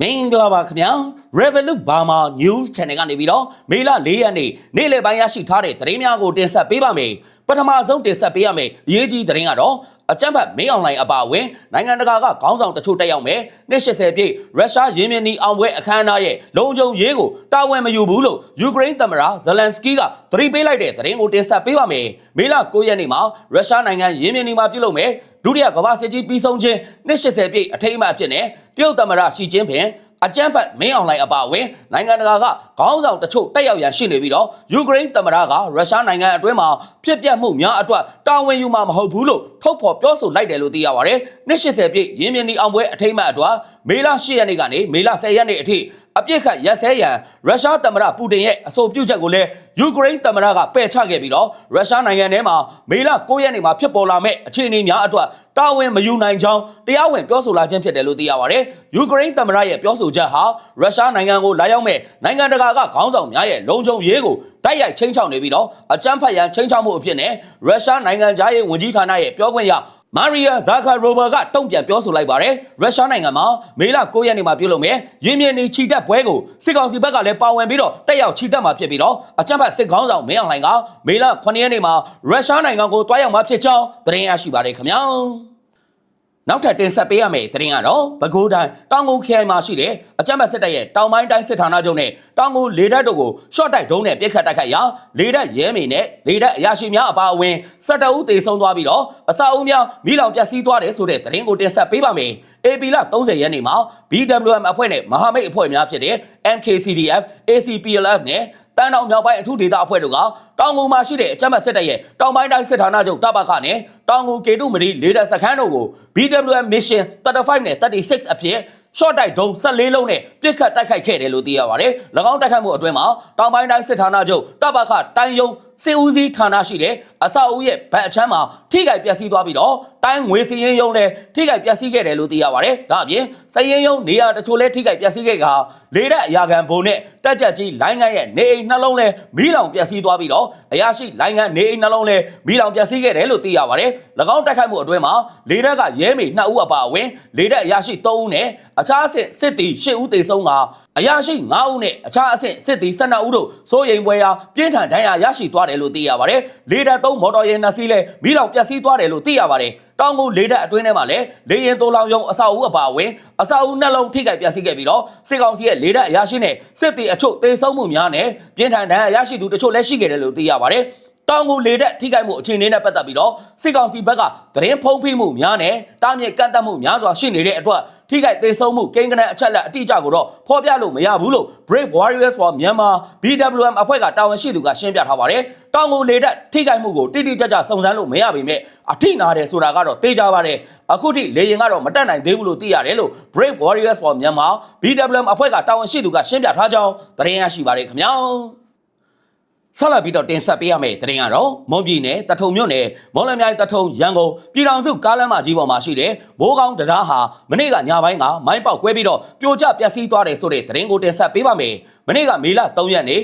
မင်္ဂလာပါခင်ဗျာ Revolut Burma News Channel ကနေပြီးတော့မေလ၄ရက်နေ့နေ့လယ်ပိုင်းရရှိထားတဲ့သတင်းများကိုတင်ဆက်ပေးပါမယ်ပထမဆုံးတင်ဆက်ပေးရမယ့်အရေးကြီးသတင်းကတော့အကြမ်းဖက်မင်းအွန်လိုင်းအပါအဝင်နိုင်ငံတကာကခေါင်းဆောင်တချို့တက်ရောက်မယ်နှစ်80ပြည့်ရုရှားရင်းမြစ်နီအောင်ပွဲအခမ်းအနားရဲ့လုံခြုံရေးကိုတာဝန်မယူဘူးလို့ယူကရိန်းသမ္မတဇလန်စကီးကသတိပေးလိုက်တဲ့သတင်းကိုတင်ဆက်ပေးပါမယ်မေလ9ရက်နေ့မှာရုရှားနိုင်ငံရင်းမြစ်နီမှာပြုလုပ်မယ် ဒုတိယကမ္ဘာစစ်ကြီးပြီးဆုံးခြင်းနှစ်80ပြည့်အထိမ်းအမှတ်အဖြစ်နဲ့တရုတ်သမ္မတရှီကျင်းဖျင်အကြမ်းဖက်မင်းအောင်လှိုင်အပါအဝင်နိုင်ငံတကာကခေါင်းဆောင်တချို့တက်ရောက်ရန်ရှိနေပြီးတော့ယူကရိန်းသမ္မတကရုရှားနိုင်ငံအတွင်းမှာဖြစ်ပျက်မှုများအတွက်တာဝန်ယူမှာမဟုတ်ဘူးလို့ထုတ်ဖော်ပြောဆိုလိုက်တယ်လို့သိရပါတယ်။နှစ်80ပြည့်ရင်းမြစ်နီအောင်ပွဲအထိမ်းအမှတ်အတွက်မေလ10ရက်နေ့ကနေမေလ10ရက်နေ့အထိ အပြစ်ခတ်ရက်စဲရန်ရုရှားသမ္မတပူတင်ရဲ့အဆိုပြုချက်ကိုလည်းယူကရိန်းသမ္မတကပယ်ချခဲ့ပြီးတော့ရုရှားနိုင်ငံထဲမှာမေလ9ရက်နေ့မှာဖြစ်ပေါ်လာမဲ့အခြေအနေများအတွက်တာဝန်မယူနိုင်ကြောင်းတရားဝင်ပြောဆိုလာခြင်းဖြစ်တယ်လို့သိရပါတယ်။ယူကရိန်းသမ္မတရဲ့ပြောဆိုချက်ဟာရုရှားနိုင်ငံကိုလာရောက်မဲ့နိုင်ငံတကာကခေါင်းဆောင်များရဲ့လုံခြုံရေးကိုတိုက်ရိုက်ချင်းချောက်နေပြီးတော့အကြမ်းဖက်ရန်ချင်းချောက်မှုအဖြစ်နဲ့ရုရှားနိုင်ငံသားရေးဝန်ကြီးဌာနရဲ့ပြောခွင့်ရ မာရီယာဇာခါရိုဘာကတုံ့ပြန်ပြောဆိုလိုက်ပါတယ်ရုရှားနိုင်ငံမှာမေလ9ရက်နေ့မှာပြုလုပ်မယ်ရင်းမြစ်နေချီတက်ပွဲကိုစစ်ကောင်စီဘက်ကလည်းပါဝင်ပြီးတော့တက်ရောက်ချီတက်မှာဖြစ်ပြီးတော့အကြမ်းဖက်စစ်ခေါင်းဆောင်မင်းအောင်လှိုင်ကမေလ9ရက်နေ့မှာရုရှားနိုင်ငံကိုတွားရောက်မှာဖြစ်ကြောင်းသတင်းရရှိပါတယ်ခင်ဗျာ နောက်ထပ်တင်ဆက်ပေးရမယ့်သတင်းကတော့ပဲခူးတိုင်းတောင်ကုန်ခရိုင်မှာရှိတဲ့အကြမ်းဖက်စစ်တပ်ရဲ့တောင်ပိုင်းတိုင်းစစ်ဌာနချုပ်နဲ့တောင်ကုန်လေတပ်တို့ကိုရှော့တိုက်ဒုံးနဲ့ပြစ်ခတ်တိုက်ခိုက်ရာလေတပ်ရဲမေနဲ့လေတပ်အရာရှိများအပါအဝင်စက်တအုပ်တေဆုံးသွားပြီးတော့အစာအုပ်များမိလောင်ပျက်စီးသွားတယ်ဆိုတဲ့သတင်းကိုတင်ဆက်ပေးပါမယ်။ AP လ30ရက်နေ့မှာ BWM အဖွဲ့နဲ့မဟာမိတ်အဖွဲ့များဖြစ်တဲ့ MKCDF, ACPLF နဲ့ တန်းတောင်မြောက်ပိုင်းအထူးဒေသအဖွဲ့တို့ကတောင်ငူမှာရှိတဲ့အကြမ်းဖက်စစ်တပ်ရဲ့တောင်ပိုင်းတိုင်းစစ်ဌာနချုပ်တပ်ပခနဲ့တောင်ငူကေတုမရီလေတပ်စခန်းတို့ကို BWM Mission 35နဲ့36အဖြစ်ရှော့တိုက်ဒုံ14လုံးနဲ့ပြစ်ခတ်တိုက်ခိုက်ခဲ့တယ်လို့သိရပါတယ်။၎င်းတိုက်ခိုက်မှုအတွင်းမှာတောင်ပိုင်းတိုင်းစစ်ဌာနချုပ်တပ်ပခတိုင်းယုံ စစ်ဦးစီးဌာနရှိတဲ့အဆောက်အဦရဲ့ဗတ်အချမ်းမှာထိခိုက်ပျက်စီးသွားပြီးတော့တိုင်းငွေစည်ရင်ယုံလည်းထိခိုက်ပျက်စီးခဲ့တယ်လို့သိရပါတယ်။ဒါအပြင်စည်ရင်ယုံနေရာတချို့လည်းထိခိုက်ပျက်စီးခဲ့ကလေတဲ့အရာခံဘုံနဲ့တက်ကြက်ကြီးလိုင်းငန်းရဲ့နေအိမ်နှလုံးလည်းမီးလောင်ပျက်စီးသွားပြီးတော့အရာရှိလိုင်းငန်းနေအိမ်နှလုံးလည်းမီးလောင်ပျက်စီးခဲ့တယ်လို့သိရပါတယ်။၎င်းတိုက်ခိုက်မှုအတွင်းမှာလေတပ်ကရဲမေ2ဦးအပါအဝင်လေတပ်အရာရှိ3ဦးနဲ့အခြားအဆင့်စစ်တီ10ဦးသေဆုံးကအရာရှိ9ဦးနဲ့အခြားအဆင့်စစ်တီ12ဦးတို့စိုးရိမ်ပွဲရာပြင်းထန်ဒဏ်ရာရရှိသွားတယ်လို့သိရပါတယ်။လေတပ်3မော်တော်ယာဉ်နှစ်စီးလည်းမီးလောင်ပျက်စီးသွားတယ်လို့သိရပါတယ်။တောင်ကုန်လေတပ်အတွင်းထဲမှာလည်းလေရင်တိုးလောင်ယုံအဆောက်အဦအပါအဝင်အဆောက်အဦနှလုံးထိခိုက်ပျက်စီးခဲ့ပြီးတော့စစ်ကောင်စီရဲ့လေတပ်အရာရှိနဲ့စစ်တီအချို့သေဆုံးမှုများနဲ့ပြင်းထန်ဒဏ်ရာရရှိသူတချို့လည်းရှိခဲ့တယ်လို့သိရပါတယ်။တောင်ကိုလေတက်ထိခိုက်မှုအခြေအနေနဲ့ပတ်သက်ပြီးတော့စစ်ကောင်စီဘက်ကသတင်းဖုံးဖိမှုများနဲ့တားမြစ်ကန့်သက်မှုများစွာရှိနေတဲ့အတွက် ထိခိုက်သေးဆုံးမှုကိန်းဂဏန်းအချက်လက်အတိအကျကိုတော့ဖော်ပြလို့မရဘူးလို့ Brave Warriors for Myanmar BWM အဖွဲ့ကတာဝန်ရှိသူကရှင်းပြထားပါတယ်။တောင်ကိုလေတက်ထိခိုက်မှုကိုတိတိကျကျစုံစမ်းလို့မရပေမဲ့အထိနာတယ်ဆိုတာကတော့သိကြပါတယ်။အခုထိလေရင်ကတော့မတက်နိုင်သေးဘူးလို့သိရတယ်လို့ Brave Warriors for Myanmar BWM အဖွဲ့ကတာဝန်ရှိသူကရှင်းပြထားကြောင်းသတင်းရရှိပါတယ်ခင်ဗျာ။ ဆက်လက်ပြီးတော့တင်ဆက်ပေးရမယ့်သတင်းကတော့မွန်ပြည်နယ်တထုံမြို့နယ်မော်လမြိုင်တထုံရန်ကုန်ပြည်တော်စုကားလမ်းမကြီးပေါ်မှာရှိတဲ့မိုးကောင်းတရားဟာမနေ့ကညပိုင်းကမိုင်းပေါက်ကွဲပြီးတော့ပြိုကျပျက်စီးသွားတယ်ဆိုတဲ့သတင်းကိုတင်ဆက်ပေးပါမယ်။ မနေ့ကမေလ3ရက်နေ့ည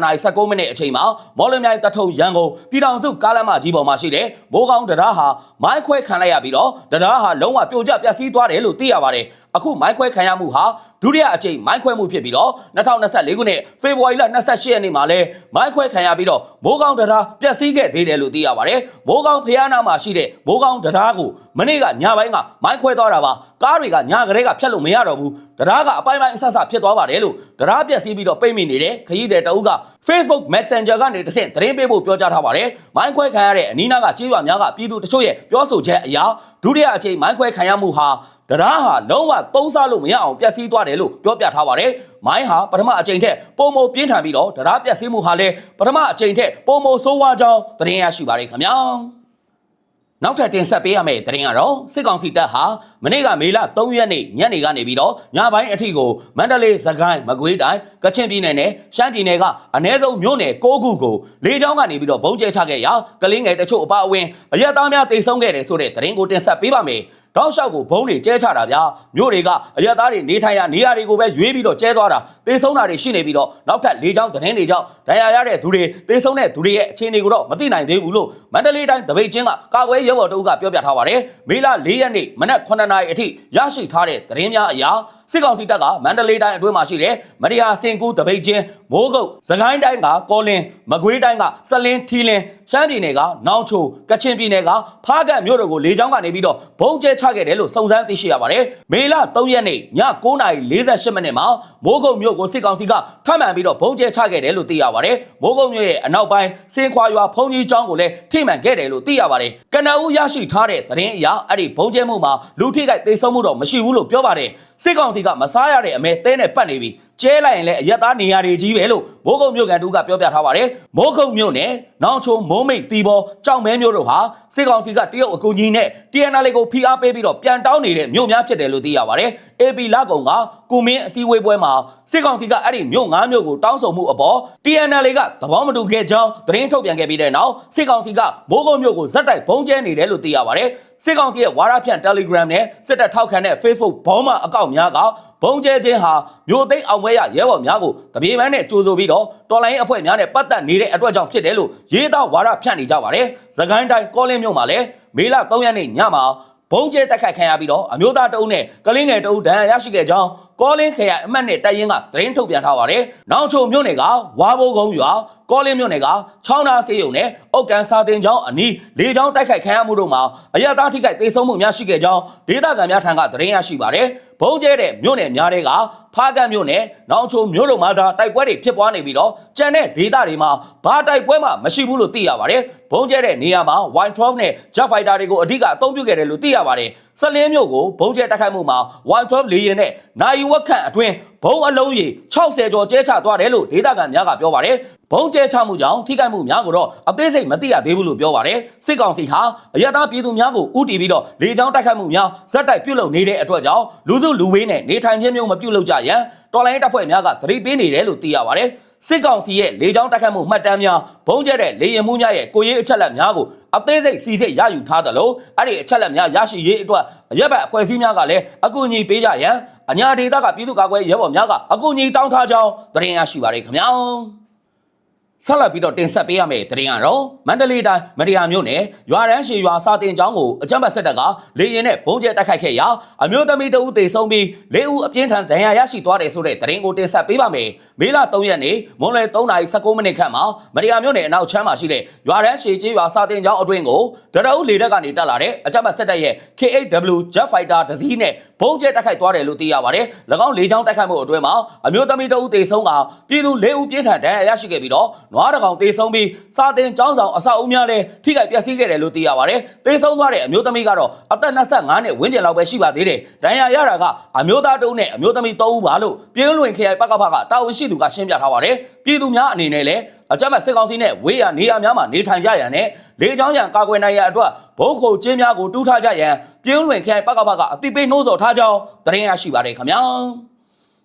7:19မိနစ်အချိန်မှာမော်လမြိုင်တထုံရန်ကုန်ပြည်တော်စုကားလမ်းမကြီးပေါ်မှာရှိတဲ့မိုးကောင်းတရားဟာမိုင်းခွဲခံလိုက်ရပြီးတော့တရားဟာလုံးဝပြိုကျပျက်စီးသွားတယ်လို့သိရပါတယ်။အခုမိုင်းခွဲခံရမှုဟာဒုတိယအကြိမ်မိုင်းခွဲမှုဖြစ်ပြီးတော့2024ခုနှစ်ဖေဖော်ဝါရီလ28ရက်နေ့မှာလဲမိုင်းခွဲခံရပြီးတော့မိုးကောင်းတရားပျက်စီးခဲ့သေးတယ်လို့သိရပါတယ်။မိုးကောင်းဖျားနာမှာရှိတဲ့မိုးကောင်းတရားကိုမနေ့ကညပိုင်းကမိုင်းခွဲသွားတာပါ။ ကားတွေကညကလေးကဖြတ်လို့မရတော့ဘူး။တရားကအပိုင်းပိုင်းအဆဆဖြစ်သွားပါတယ်လို့တရားပျက်စီးပြီးတော့ပိတ်မိနေတဲ့ခရီးသည်တအုပ်က Facebook Messenger ကနေတဆင့်သတင်းပေးဖို့ပြောကြားထားပါတယ်။မိုင်းခွဲခံရတဲ့အနီးနားကကြေးရွာများကပြည်သူတချို့ရဲ့ပြောဆိုချက်အရဒုတိယအကြိမ်မိုင်းခွဲခံရမှုဟာတရားဟာလုံးဝသုံးစားလို့မရအောင်ပျက်စီးသွားတယ်လို့ပြောပြထားပါတယ်။မိုင်းဟာပထမအကြိမ်ထက်ပုံမပြင်းထန်ပြီးတော့တရားပျက်စီးမှုဟာလည်းပထမအကြိမ်ထက်ပုံမဆိုးဝါးကြောင်းသတင်းရရှိပါတယ်ခင်ဗျာ။ နောက်ထပ်တင်ဆက်ပေးရမယ့်သတင်းကတော့စစ်ကောင်စီတပ်ဟာမနေ့ကမေလ3ရက်နေ့ညနေကနေပြီးတော့ညပိုင်းအထိကိုမန္တလေးစကိုင်းမကွေးတိုင်းကချင်ပြည်နယ်နဲ့ရှမ်းပြည်နယ်ကအ ਨੇ စုံမြို့နယ်6ခုကိုလေကြောင်းကနေပြီးတော့ဘုံကျဲချခဲ့ရာကလင်းငယ်တချို့အပါအဝင်အရက်သားများတိတ်ဆုံးခဲ့တယ်ဆိုတဲ့သတင်းကိုတင်ဆက်ပေးပါမယ်။ တောက်လျှောက်ကိုဘုံတွေကျဲချတာဗျာမြို့တွေကအရက်သားတွေနေထိုင်ရနေရာတွေကိုပဲရွေးပြီးတော့ကျဲသွားတာတေဆုံးတာတွေရှိနေပြီးတော့နောက်ထပ်၄ချောင်းသတင်းတွေကြောင့်ဒဏ်ရာရတဲ့သူတွေတေဆုံးတဲ့သူတွေရဲ့အခြေအနေကိုတော့မသိနိုင်သေးဘူးလို့မန္တလေးတိုင်းတပိတ်ချင်းကကာကွယ်ရေးဘော်တအုပ်ကပြောပြထားပါတယ်မေလ၄ရက်နေ့မနက်9:00နာရီအထိရရှိထားတဲ့သတင်းများအရာစစ်ကောင်စီတပ်ကမန္တလေးတိုင်းအတွင်းမှာရှိတဲ့မရိယာစင်ကူတပိတ်ချင်းမိုးကုတ်စကိုင်းတိုင်းကကောလင်းမကွေးတိုင်းကစလင်းထီလင်းရှမ်းပြည်နယ်ကနောင်ချိုကချင်ပြည်နယ်ကဖားကန့်မြို့တို့ကိုလေကြောင်းကနေပြီးတော့ဘုံကျဲချခဲ့တယ်လို့စုံစမ်းသိရှိရပါတယ်မေလ3ရက်နေ့ည9:48မိနစ်မှာမိုးကုတ်မြို့ကိုစစ်ကောင်စီကထပ်မံပြီးတော့ဘုံကျဲချခဲ့တယ်လို့သိရပါတယ်မိုးကုတ်မြို့ရဲ့အနောက်ပိုင်းစင်ခွာရွာဖုန်ကြီးကျောင်းကိုလည်းထိမှန်ခဲ့တယ်လို့သိရပါတယ်ကနအူးရရှိထားတဲ့သတင်းအရအဲ့ဒီဘုံကျဲမှုမှာလူထိခိုက်သေဆုံးမှုတော့မရှိဘူးလို့ပြောပါတယ်စစ်ကောင်စီကမစားရတဲ့အမဲသဲနဲ့ပတ်နေပြီကျဲလိုက်ရင်လည်းအရက်သားနေရာတွေကြီးပဲလို့မိုးကုတ်မြို့ကန်တူကပြောပြထားပါတယ်မိုးကုတ်မြို့နယ်နောင်ချုံမိုးမိတ်တီဘောကြောင်မဲမြို့တို့ဟာစစ်ကောင်စီကတရုတ်အကူကြီးနဲ့ TNL ကိုဖိအားပေးပြီးတော့ပြန်တောင်းနေတဲ့မြို့များဖြစ်တယ်လို့သိရပါတယ် AP လကုံကကုမင်းအစည်းအဝေးပွဲမှာစစ်ကောင်စီကအဲ့ဒီမြို့၅မြို့ကိုတောင်းဆိုမှုအပေါ် TNL ကသဘောမတူခဲ့ကြောင်းသတင်းထုတ်ပြန်ခဲ့ပြီးတဲ့နောက်စစ်ကောင်စီကမိုးကုတ်မြို့ကိုဇက်တိုက်ဘုံကျဲနေတယ်လို့သိရပါတယ်စစ်ကောင်စီရဲ့ဝါရဖြန့် Telegram နဲ့စစ်တပ်ထောက်ခံတဲ့ Facebook ဘောင်းမအကောင့်များက ဘုံကျဲခြင်းဟာမြို့သိမ်းအောင်ပွဲရရဲဘော်များကိုတပြေပန်းနဲ့ကြိုးဆိုပြီးတော့တော်လိုင်းအဖွဲ့များနဲ့ပတ်သက်နေတဲ့အတွက်ကြောင့်ဖြစ်တယ်လို့ရေးသားဝါရဖြန့်နေကြပါတယ်။သခိုင်းတိုင်းကောလင်းမြို့မှာလည်းမေလ3ရက်နေ့ညမှာဘုံကျဲတက်ခိုက်ခံရပြီးတော့အမျိုးသားတအုပ်နဲ့ကလင်းငယ်တအုပ်ဒဏ်ရာရရှိခဲ့ကြောင်းကောလင်းခရိုင်အမှတ်နဲ့တပ်ရင်းကသတင်းထုတ်ပြန်ထားပါတယ်။နောက်ချုံမြို့နယ်ကဝါဘိုးကုန်းရွာကောလင်းမြို့နယ်ကချောင်းနာစေးရုံနဲ့အုတ်ကန်စာတင်ကျောင်းအနီးလေကျောင်းတိုက်ခိုက်ခံရမှုတို့မှာအရသားထိခိုက်ဒေဆုံးမှုများရှိခဲ့ကြောင်းဒေသခံများထံကသတင်းရရှိပါတယ်။ ဘုံကျဲတဲ့မြို့နယ်များတွေကဖားကန့်မြို့နယ်နောင်ချုံမြို့တို့မှာသာတိုက်ပွဲတွေဖြစ်ပွားနေပြီးတော့ကြံတဲ့ဒေသတွေမှာဘာတိုက်ပွဲမှမရှိဘူးလို့သိရပါတယ်။ဘုံကျဲတဲ့နေရာမှာ Y12 နဲ့ Jet Fighter တွေကိုအဓိကအသုံးပြုခဲ့တယ်လို့သိရပါတယ်။စလင်းမြို့ကိုဘုံကျဲတိုက်ခိုက်မှုမှာ Y12 လေယာဉ်နဲ့နိုင်ဝက်ခန့်အတွင်း ဘုံအလုံးကြီး60ကျော်ကျဲချသွားတယ်လို့ဒေသခံများကပြောပါတယ်။ဘုံကျဲချမှုကြောင့်ထိခိုက်မှုများကိုတော့အသေးစိတ်မသိရသေးဘူးလို့ပြောပါတယ်။စစ်ကောင်စီဟာအရသာပြည်သူများကိုဥတီပြီးတော့လေကြောင်းတိုက်ခိုက်မှုများဇက်တိုက်ပြုတ်လုံနေတဲ့အတွက်ကြောင့်လူစုလူဝေးနဲ့နေထိုင်ခြင်းမျိုးမပြုတ်လို့ကြရန်တော်လိုင်းတပ်ဖွဲ့များကသတိပေးနေတယ်လို့သိရပါတယ်။ စစ်ကောင်စီရဲ့လေကြောင်းတိုက်ခိုက်မှုမှတ်တမ်းများဘုံကျဲတဲ့လေရင်မှုများရဲ့ကိုရေးအချက်လက်များကိုအသေးစိတ်စီစစ်ရယူထားသလိုအဲ့ဒီအချက်လက်များရရှိရေးအတွက်ရက်ဘက်အဖွဲ့အစည်းများကလည်းအကူအညီပေးကြရန်အညာဒေသကပြည်သူ့ကာကွယ်ရေးရဲဘော်များကအကူအညီတောင်းထားကြောင်းသတင်းရရှိပါရခင်ဗျာ ဆက်လက်ပြီးတော့တင်ဆက်ပေးရမယ့်သတင်းကတော့မန္တလေးတိုင်းမရိယာမြို့နယ်ရွာရန်ရှည်ရွာစာတင်ကျောင်းကိုအကြမ်းဖက်စစ်တပ်ကလေရင်နဲ့ဘုံကျဲတိုက်ခိုက်ခဲ့ရာအမျိုးသမီးတဦးသေဆုံးပြီး၄ဦးအပြင်းထန်ဒဏ်ရာရရှိသွားတယ်ဆိုတဲ့သတင်းကိုတင်ဆက်ပေးပါမယ်။မေလ3ရက်နေ့မွန်းလွယ်3:19မိနစ်ခန့်မှာမရိယာမြို့နယ်အနောက်ချမ်းမှာရှိတဲ့ရွာရန်ရှည်ကျေးရွာစာတင်ကျောင်းအတွင်းကိုဒရအုပ်လေတပ်ကနေတက်လာတဲ့အကြမ်းဖက်စစ်တပ်ရဲ့ K8W Jet Fighter တစ်စီးနဲ့ဘုံကျဲတိုက်ခိုက်သွားတယ်လို့သိရပါတယ်။၎င်းလေကြောင်းတိုက်ခိုက်မှုအတွင်းမှာအမျိုးသမီးတဦးသေဆုံးကပြည်သူ၄ဦးပြင်းထန်ဒဏ်ရာရရှိခဲ့ပြီးတော့နွားတကောင်သေဆုံးပြီးစာတင်ကျောင်းဆောင်အဆောက်အဦများလည်းထိခိုက်ပျက်စီးခဲ့တယ်လို့သိရပါတယ်။သေဆုံးသွားတဲ့အမျိုးသမီးကတော့အသက်25နှစ်ဝန်းကျင်လောက်ပဲရှိပါသေးတယ်။ဒဏ်ရာရတာကအမျိုးသားတဦးနဲ့အမျိုးသမီး3ဦးပါလို့ပြင်းလွင်ခရိုင်ပကဖကတာဝန်ရှိသူကရှင်းပြထားပါတယ်။ပြည်သူများအနေနဲ့လည်းအကြမ်းဖက်စစ်ကောင်စီနဲ့ဝေးရနေရများမှာနေထိုင်ကြရန်နဲ့လေချောင်းရန်ကာကွယ်နိုင်ရန်အတွက်ဘုံခုကျင်းများကိုတူးထားကြရန်ပြင်းလွင်ခရိုင်ပကဖကအတိပေးနှိုးဆော်ထားကြောင်းသတင်းရရှိပါတယ်ခင်ဗျာ။